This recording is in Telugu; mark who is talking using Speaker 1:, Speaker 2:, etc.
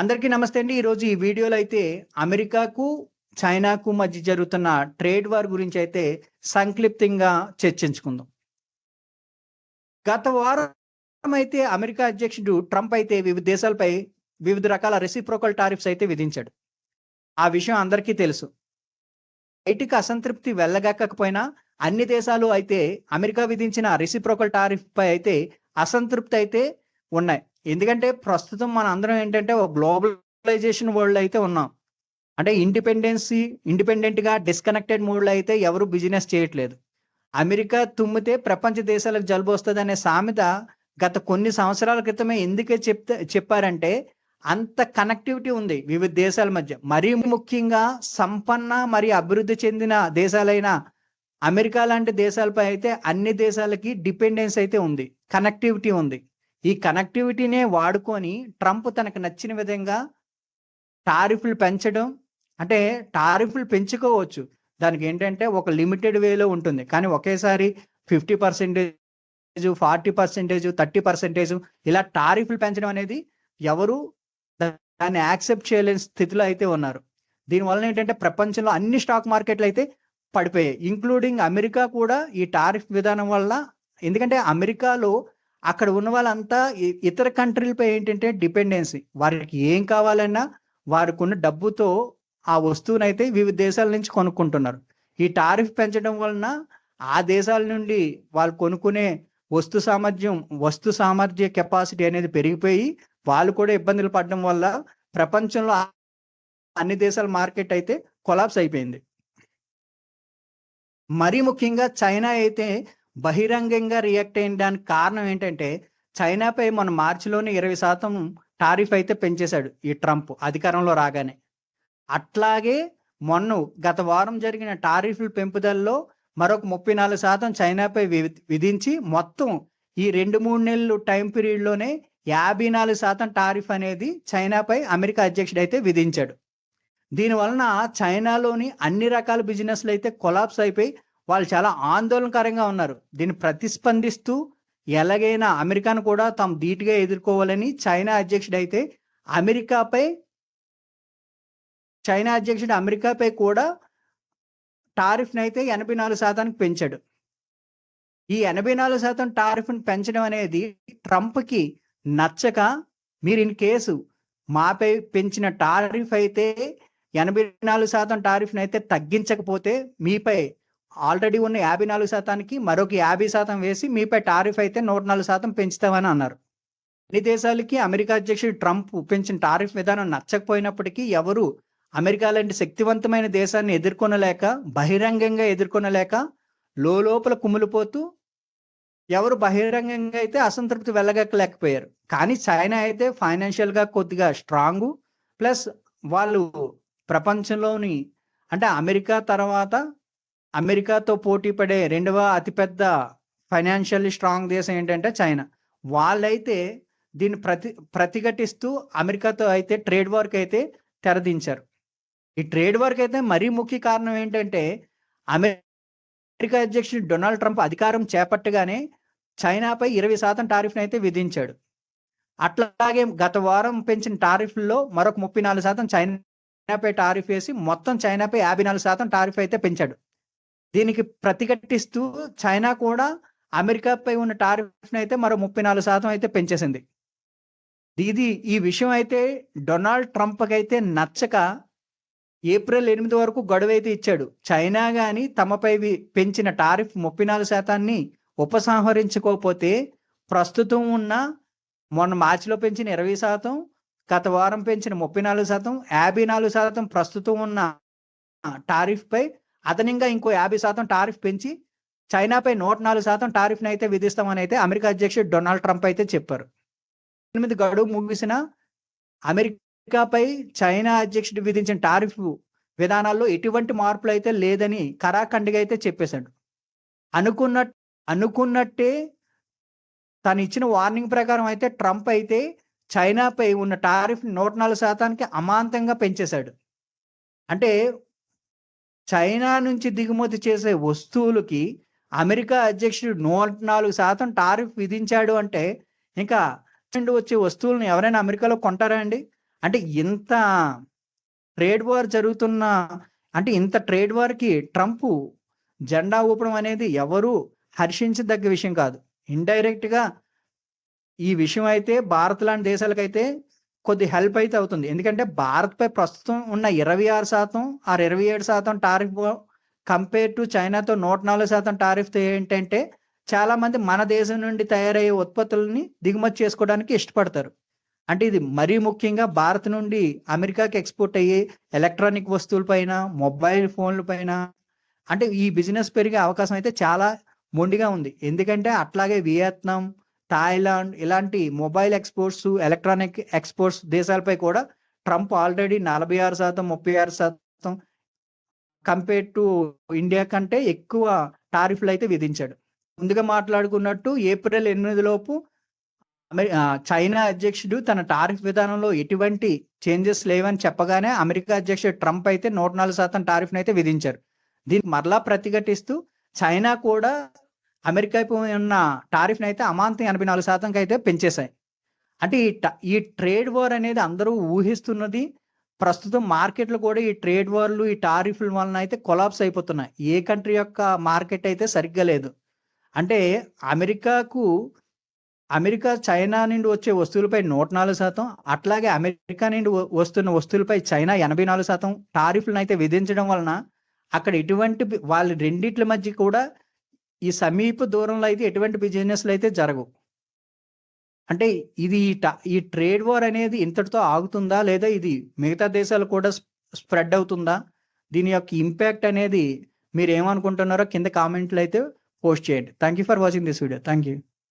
Speaker 1: అందరికీ నమస్తే అండి. ఈరోజు ఈ వీడియోలో అయితే అమెరికాకు, చైనాకు మధ్య జరుగుతున్న ట్రేడ్ వార్ గురించి అయితే సంక్లిప్తంగా చర్చించుకుందాం. గత వారం అయితే అమెరికా అధ్యక్షుడు ట్రంప్ అయితే వివిధ దేశాలపై వివిధ రకాల రెసిప్రోకల్ టారిఫ్స్ అయితే విధించాడు. ఆ విషయం అందరికీ తెలుసు. బయటికి అసంతృప్తి వెళ్ళగక్కకపోయినా అన్ని దేశాలు అయితే అమెరికా విధించిన రెసిప్రోకల్ టారిఫ్ పై అయితే అసంతృప్తి అయితే ఉన్నాయి. ఎందుకంటే ప్రస్తుతం మన అందరం ఏంటంటే ఒక గ్లోబలైజేషన్ వరల్డ్ అయితే ఉన్నాం. అంటే ఇండిపెండెన్సీ ఇండిపెండెంట్‌గా డిస్కనెక్టెడ్ మోడ్‌లో అయితే ఎవరు బిజినెస్ చేయట్లేదు. అమెరికా తుమ్మితే ప్రపంచ దేశాలకు జలుబు వస్తుంది అనే సామెత గత కొన్ని సంవత్సరాల క్రితమే ఎందుకే చెప్తే చెప్పారంటే అంత కనెక్టివిటీ ఉంది వివిధ దేశాల మధ్య. మరీ ముఖ్యంగా సంపన్న మరియు అభివృద్ధి చెందిన దేశాలైన అమెరికా లాంటి దేశాలపై అయితే అన్ని దేశాలకి డిపెండెన్స్ అయితే ఉంది. కనెక్టివిటీ ఉంది. ఈ కనెక్టివిటీనే వాడుకొని ట్రంప్ తనకు నచ్చిన విధంగా టారిఫ్‌లు పెంచడం అంటే టారిఫ్‌లు పెంచుకోవచ్చు. దానికి ఏంటంటే ఒక లిమిటెడ్ వేలో ఉంటుంది. కానీ ఒకేసారి 50% 40% 30% ఇలా టారిఫ్‌లు పెంచడం అనేది ఎవరు దాన్ని యాక్సెప్ట్ చేయలేని స్థితిలో అయితే ఉన్నారు. దీనివల్ల ఏంటంటే ప్రపంచంలో అన్ని స్టాక్ మార్కెట్‌లు అయితే పడిపోయాయి. ఇంక్లూడింగ్ అమెరికా కూడా ఈ టారిఫ్ విధానం వల్ల ఎందుకంటే అమెరికాలో అక్కడ ఉన్న వాళ్ళంతా ఇతర కంట్రీలపై ఏంటంటే డిపెండెన్సీ. వారికి ఏం కావాలన్నా వారికున్న డబ్బుతో ఆ వస్తువునైతే వివిధ దేశాల నుంచి కొనుక్కుంటున్నారు. ఈ టారిఫ్ పెంచడం వలన ఆ దేశాల నుండి వాళ్ళు కొనుక్కునే వస్తు సామర్థ్యం వస్తు సామర్థ్య కెపాసిటీ అనేది పెరిగిపోయి వాళ్ళు కూడా ఇబ్బందులు పడడం వల్ల ప్రపంచంలో అన్ని దేశాల మార్కెట్ అయితే కొలాప్స్ అయిపోయింది. మరీ ముఖ్యంగా చైనా అయితే బహిరంగంగా రియాక్ట్ అయ్యడానికి కారణం ఏంటంటే చైనాపై మన మార్చిలోనే 20% టారిఫ్ అయితే పెంచేశాడు ఈ ట్రంప్ అధికారంలో రాగానే. అట్లాగే మొన్న గత వారం జరిగిన టారిఫ్‌ల పెంపుదలలో మరొక 34% చైనాపై విధించి మొత్తం ఈ 2, 3 నెలలు టైం పీరియడ్‌లోనే 54% టారిఫ్ అనేది చైనాపై అమెరికా అధ్యక్షుడు అయితే విధించాడు. దీని వలన చైనాలోని అన్ని రకాల బిజినెస్‌లు అయితే కొలాప్స్ అయిపోయి వాళ్ళు చాలా ఆందోళనకరంగా ఉన్నారు. దీన్ని ప్రతిస్పందిస్తూ ఎలాగైనా అమెరికాను కూడా తాము ధీటుగా ఎదుర్కోవాలని చైనా అధ్యక్షుడు అయితే అమెరికాపై చైనా అధ్యక్షుడు అమెరికాపై కూడా టారిఫ్ను అయితే ఎనభై నాలుగు శాతానికి పెంచాడు. ఈ 84% టారిఫ్‌ని పెంచడం అనేది ట్రంప్‌కి నచ్చక మీరు ఇన్ కేసు మాపై పెంచిన టారిఫ్ అయితే ఎనభై నాలుగు శాతం టారిఫ్ని అయితే తగ్గించకపోతే మీపై ఆల్రెడీ ఉన్న యాభై నాలుగు శాతానికి మరొక 50% వేసి మీపై టారిఫ్ అయితే 104% పెంచుతామని అన్నారు. అన్ని దేశాలకి అమెరికా అధ్యక్షుడు ట్రంప్ పెంచిన టారిఫ్ విధానం నచ్చకపోయినప్పటికీ ఎవరు అమెరికా లాంటి శక్తివంతమైన దేశాన్ని ఎదుర్కొనలేక బహిరంగంగా ఎదుర్కొనలేక లోలోపల కుమిలిపోతూ ఎవరు బహిరంగంగా అయితే అసంతృప్తి వెళ్ళగక్కలేకపోయారు. కానీ చైనా అయితే ఫైనాన్షియల్‌గా కొద్దిగా స్ట్రాంగ్ ప్లస్ వాళ్ళు ప్రపంచంలోని అంటే అమెరికా తర్వాత అమెరికాతో పోటీ పడే రెండవ అతిపెద్ద ఫైనాన్షియల్లీ స్ట్రాంగ్ దేశం ఏంటంటే చైనా. వాళ్ళైతే దీన్ని ప్రతి ప్రతిఘటిస్తూ అమెరికాతో అయితే ట్రేడ్ వార్క్ అయితే తెరదించారు. ఈ ట్రేడ్ వార్క్ అయితే మరీ ముఖ్య కారణం ఏంటంటే అమెరికా అధ్యక్షుడు డొనాల్డ్ ట్రంప్ అధికారం చేపట్టగానే చైనాపై ఇరవై శాతం టారిఫ్ని అయితే విధించాడు. అట్లాగే గత వారం పెంచిన టారిఫ్లో మరొక 34% చైనాపై టారిఫ్ వేసి మొత్తం చైనాపై 54% టారిఫ్ అయితే పెంచాడు. దీనికి ప్రతిఘటిస్తూ చైనా కూడా అమెరికాపై ఉన్న టారిఫ్‌నైతే మరో 34% అయితే పెంచేసింది. ఇది ఈ విషయం అయితే డొనాల్డ్ ట్రంప్కి అయితే నచ్చక ఏప్రిల్ ఎనిమిది వరకు గడువైతే ఇచ్చాడు. చైనా కానీ తమపై పెంచిన టారిఫ్ ముప్పై నాలుగు శాతాన్ని ఉపసంహరించుకోకపోతే ప్రస్తుతం ఉన్న మొన్న మార్చిలో పెంచిన 20% గత వారం పెంచిన 34% 54% ప్రస్తుతం ఉన్న టారిఫ్‌పై అదనంగా ఇంకో 50% టారిఫ్ పెంచి చైనాపై నూట నాలుగు శాతం టారిఫ్ని అయితే విధిస్తామని అయితే అమెరికా అధ్యక్షుడు డొనాల్డ్ ట్రంప్ అయితే చెప్పారు. ఎనిమిది గడువు ముగిసిన అమెరికాపై చైనా అధ్యక్షుడు విధించిన టారిఫ్ విధానాల్లో ఎటువంటి మార్పులు అయితే లేదని కరాఖండిగా అయితే చెప్పేశాడు. అనుకున్న అనుకున్నట్టే తను ఇచ్చిన వార్నింగ్ ప్రకారం అయితే ట్రంప్ అయితే చైనాపై ఉన్న టారిఫ్ నూట నాలుగు శాతానికి అమాంతంగా పెంచేశాడు. అంటే చైనా నుంచి దిగుమతి చేసే వస్తువులకి అమెరికా అధ్యక్షుడు 104% టారిఫ్ విధించాడు అంటే ఇంకా నుండి వచ్చే వస్తువులను ఎవరైనా అమెరికాలో కొంటారా అండి? అంటే ఇంత ట్రేడ్ వార్ జరుగుతున్న అంటే ఇంత ట్రేడ్ వార్‌కి ట్రంప్ జెండా ఊపడం అనేది ఎవరు హర్షించదగ్గ విషయం కాదు. ఇండైరెక్ట్‌గా ఈ విషయం అయితే భారత్ లాంటి దేశాలకైతే కొద్ది హెల్ప్ అయితే అవుతుంది. ఎందుకంటే భారత్‌పై ప్రస్తుతం ఉన్న ఇరవై ఆరు శాతం ఆ ఇరవై ఏడు శాతం టారిఫ్ కంపేర్ టు చైనాతో 104% టారిఫ్‌తో ఏంటంటే చాలామంది మన దేశం నుండి తయారయ్యే ఉత్పత్తులని దిగుమతి చేసుకోవడానికి ఇష్టపడతారు. అంటే ఇది మరీ ముఖ్యంగా భారత్ నుండి అమెరికాకి ఎక్స్‌పోర్ట్ అయ్యే ఎలక్ట్రానిక్ వస్తువులపైన మొబైల్ ఫోన్లపైన అంటే ఈ బిజినెస్ పెరిగే అవకాశం అయితే చాలా మొండిగా ఉంది. ఎందుకంటే అట్లాగే వియత్నాం, థాయిలాండ్ ఇలాంటి మొబైల్ ఎక్స్‌పోర్ట్స్, ఎలక్ట్రానిక్ ఎక్స్‌పోర్ట్స్ దేశాలపై కూడా Trump already 46%, 36% compare to India కంటే ఎక్కువ టారిఫ్లు అయితే విధించాడు. ముందుగా మాట్లాడుకున్నట్టు ఏప్రిల్ ఎనిమిది లోపు చైనా అధ్యక్షుడు తన టారిఫ్ విధానంలో ఎటువంటి చేంజెస్ లేవని చెప్పగానే అమెరికా అధ్యక్షుడు ట్రంప్ అయితే నూట నాలుగు శాతం టారిఫ్ను అయితే విధించారు. దీనికి మరలా ప్రతిఘటిస్తూ చైనా కూడా అమెరికాపై ఉన్న టారిఫ్ని అయితే అమాంతం ఎనభై నాలుగు శాతంకి అయితే పెంచేశాయి. అంటే ఈ ట ఈ ట్రేడ్ వార్ అనేది అందరూ ఊహిస్తున్నది. ప్రస్తుతం మార్కెట్‌లు కూడా ఈ ట్రేడ్ వార్‌లు, ఈ టారిఫ్‌ల వలన అయితే కొలాప్స్ అయిపోతున్నాయి. ఏ కంట్రీ యొక్క మార్కెట్ అయితే సరిగ్గా లేదు. అంటే అమెరికాకు అమెరికా చైనా నుండి వచ్చే వస్తువులపై 104% అట్లాగే అమెరికా నుండి వస్తున్న వస్తువులపై చైనా ఎనభై నాలుగు శాతం టారిఫ్లను అయితే విధించడం వలన అక్కడ ఎటువంటి వాళ్ళ రెండిట్ల మధ్య కూడా ఈ సమీప దూరంలో అయితే ఎటువంటి బిజినెస్లు అయితే జరగవు. అంటే ఇది ఈ ట ఈ ట్రేడ్ వార్ అనేది ఇంతటితో ఆగుతుందా? లేదా ఇది మిగతా దేశాలు కూడా స్ప్రెడ్ అవుతుందా? దీని యొక్క ఇంపాక్ట్ అనేది మీరు ఏమనుకుంటున్నారో కింద కామెంట్లు అయితే పోస్ట్ చేయండి. Thank you for watching this video. Thank you.